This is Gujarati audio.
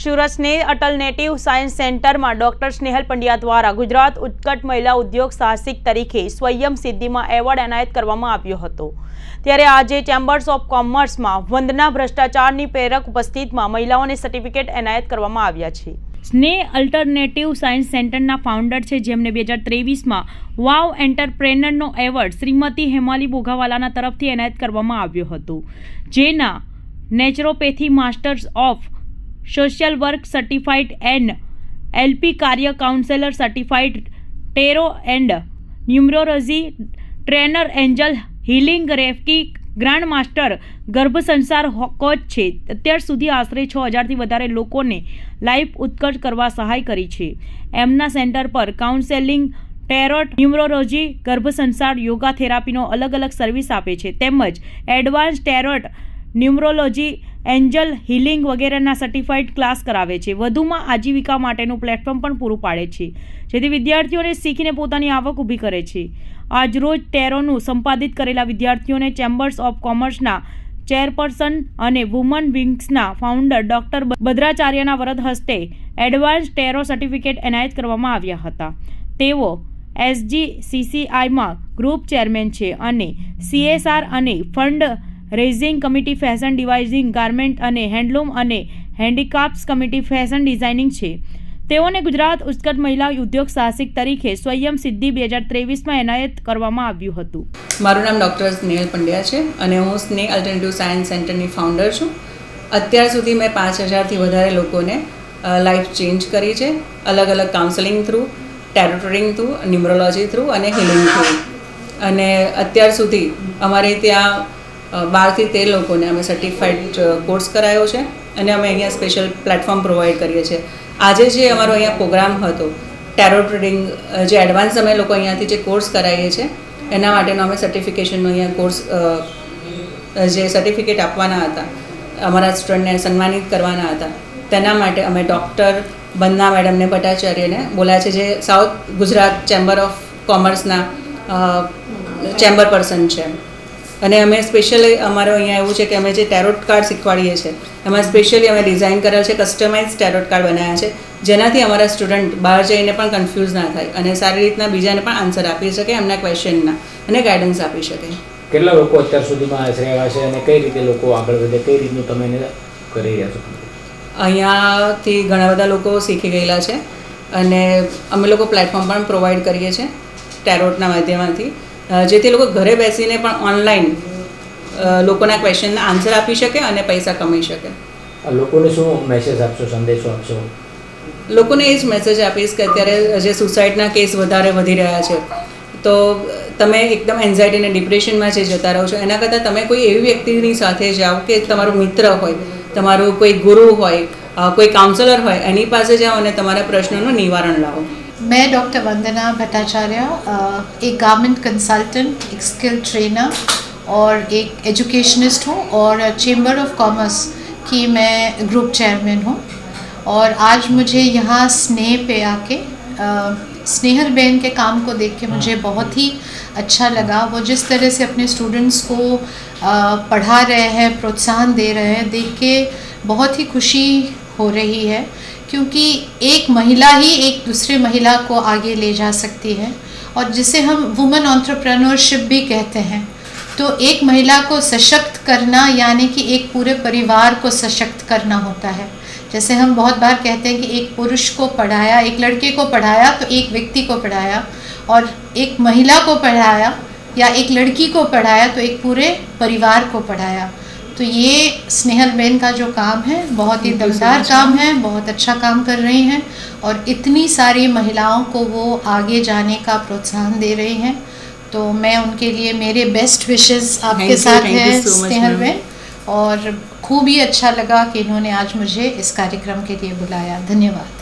સુરત અટલ અટલનેટિવ સાયન્સ સેન્ટરમાં ડોક્ટર સ્નેહલ પંડ્યા દ્વારા ગુજરાત ઉત્કટ મહિલા ઉદ્યોગ સાહસિક તરીકે સ્વયં સિદ્ધિમાં એવોર્ડ એનાયત કરવામાં આવ્યો હતો. ત્યારે આજે ચેમ્બર્સ ઓફ કોમર્સમાં વંદના ભ્રષ્ટાચારની પ્રેરક ઉપસ્થિતમાં મહિલાઓને સર્ટિફિકેટ એનાયત કરવામાં આવ્યા છે. સ્નેહ અલ્ટરનેટિવ સાયન્સ સેન્ટરના ફાઉન્ડર છે જેમને બે હજાર ત્રેવીસમાં વાવ એન્ટરપ્રેનરનો એવોર્ડ શ્રીમતી હેમાલી બોઘાવાલાના તરફથી એનાયત કરવામાં આવ્યો હતો. જેના naturopathy masters of social work certified and LP કાર્ય counsellor certified tarot and numerology trainer angel healing reiki grand master ગર્ભ સંસાર કોચ છે. અત્યાર સુધી આશરે છ હજારથી વધારે લોકોને લાઈફ ઉત્કર્ષ કરવા સહાય કરી છે. એમના સેન્ટર પર કાઉન્સેલિંગ ટેરોટ ન્યુમરોલોજી ગર્ભ સંસાર યોગા થેરાપીનો અલગ અલગ સર્વિસ આપે છે. તેમજ advance tarot numerology, angel healing વગેરેના સર્ટિફાઈડ ક્લાસ કરાવે છે. વધુમાં આજીવિકા માટેનું પ્લેટફોર્મ પણ પૂરું પાડે છે. જેથી વિદ્યાર્થીઓને શીખીને પોતાની આવક ઊભી કરે છે. આજરોજ ટેરોનું સંપાદિત કરેલા વિદ્યાર્થીઓને ચેમ્બર્સ ઓફ કોમર્સના ચેરપર્સન અને વુમન વિંગ્સના ફાઉન્ડર ડૉક્ટર ભદ્રાચાર્યના વરદ હસ્તે એડવાન્સ ટેરો સર્ટિફિકેટ એનાયત કરવામાં આવ્યા હતા. તેઓ એસજી સીસીઆઈમાં ગ્રુપ ચેરમેન છે અને સીએસઆર અને fund raising committee fashion devising garment અને હેન્ડલૂમ અને હેન્ડીક્રાફ્ટ્સ કમિટી ફેશન ડિઝાઇનિંગ છે. તેઓને ગુજરાત ઉત્કટ મહિલા ઉદ્યોગ સાહસિક તરીકે સ્વયં સિદ્ધિ બે હજાર ત્રેવીસમાં એનાયત કરવામાં આવ્યું હતું. મારું નામ ડૉક્ટર સ્નેહલ પંડ્યા છે અને હું સ્નેહ અલ્ટરનેટિવ સાયન્સ સેન્ટરની ફાઉન્ડર છું. અત્યાર સુધી મેં પાંચ હજારથી વધારે લોકોને લાઈફ ચેન્જ કરી છે. અલગ અલગ counselling through, tarot reading through, numerology through અને હિલિંગ થ્રુ. અને અત્યાર સુધી અમારે ત્યાં બારથી તેર લોકોને અમે સર્ટિફાઈડ કોર્સ કરાયો છે અને અમે અહીંયા સ્પેશિયલ પ્લેટફોર્મ પ્રોવાઈડ કરીએ છીએ. આજે જે અમારો અહીંયા પ્રોગ્રામ હતો ટેરો ટ્રેડિંગ જે એડવાન્સ અમે લોકો અહીંયાથી જે કોર્સ કરાવીએ છીએ, એના માટેનો અમે સર્ટિફિકેશનનો અહીંયા કોર્સ જે સર્ટિફિકેટ આપવાના હતા, અમારા સ્ટુડન્ટને સન્માનિત કરવાના હતા, તેના માટે અમે ડૉક્ટર બંદના મેડમને ભટ્ટાચાર્યને બોલાયા છે, જે સાઉથ ગુજરાત ચેમ્બર ઓફ કોમર્સના ચેમ્બર પર્સન છે. અને અમે સ્પેશિયલી અમારો અહીંયા એવું છે કે અમે જે ટેરોટ કાર્ડ શીખવાડીએ છીએ એમાં સ્પેશિયલી અમે ડિઝાઇન કરેલ છે કસ્ટમાઇઝ ટેરોટ કાર્ડ બનાવ્યા છે જેનાથી અમારા સ્ટુડન્ટ બહાર જઈને પણ કન્ફ્યુઝ ના થાય અને સારી રીતના બીજાને પણ આન્સર આપી શકે એમના ક્વેશ્ચનના અને ગાઈડન્સ આપી શકે. કેટલા લોકો અત્યાર સુધીમાં આશરે આવ્યા છે અને કઈ રીતે લોકો આગળ વધે કઈ રીતનું તમે એને કરી રહ્યા છો? અહીંયાથી ઘણા બધા લોકો શીખી ગયેલા છે અને અમે લોકો પ્લેટફોર્મ પણ પ્રોવાઈડ કરીએ છીએ ટેરોટના માધ્યમથી. જેથી લોકો ઘરે બેસીને પણ ઓનલાઈન લોકોના ક્વેશ્ચનના આન્સર આપી શકે અને પૈસા કમાઈ શકે. લોકોને શું મેસેજ આપશો સંદેશો આપશો? લોકોને એ જ મેસેજ આપીશ કે અત્યારે જે સુસાઇડના કેસ વધારે વધી રહ્યા છે તો તમે એકદમ એન્ઝાયટી અને ડિપ્રેશનમાં જે જતા રહો છો એના કરતાં તમે કોઈ એવી વ્યક્તિની સાથે જાઓ કે તમારો મિત્ર હોય તમારું કોઈ ગુરુ હોય કોઈ કાઉન્સલર હોય એની પાસે જાઓ અને તમારા પ્રશ્નોનું નિવારણ લાવો. मैं डॉक्टर वंदना भट्टाचार्य एक गारमेंट कंसल्टेंट एक स्किल ट्रेनर और एक एजुकेशनिस्ट हूँ और चेम्बर ऑफ़ कॉमर्स की मैं ग्रुप चेयरमैन हूँ। और आज मुझे यहाँ स्नेह पे आके स्नेहल बहन के काम को देख के मुझे बहुत ही अच्छा लगा। वो जिस तरह से अपने स्टूडेंट्स को पढ़ा रहे हैं प्रोत्साहन दे रहे हैं देख के बहुत ही खुशी हो रही है। क्योंकि एक महिला ही एक दूसरे महिला को आगे ले जा सकती है। और जिसे हम वुमेन ऑन्टरप्रेन्योरशिप भी कहते हैं तो एक महिला को सशक्त करना, यानी कि एक पूरे परिवार को सशक्त करना होता है। जैसे हम बहुत बार कहते हैं कि एक पुरुष को पढ़ाया, एक लड़के को पढ़ाया तो एक व्यक्ति को पढ़ाया, और एक महिला को पढ़ाया या एक लड़की को पढ़ाया तो एक पूरे परिवार को पढ़ाया। तो ये स्नेहल बेन का जो काम है बहुत ही दमदार काम है बहुत अच्छा काम कर रही हैं और इतनी सारी महिलाओं को वो आगे जाने का प्रोत्साहन दे रही हैं। तो मैं उनके लिए मेरे बेस्ट विशेस आपके साथ है स्नेहल. बेन। और खूब ही अच्छा लगा कि इन्होंने आज मुझे इस कार्यक्रम के लिए बुलाया। धन्यवाद।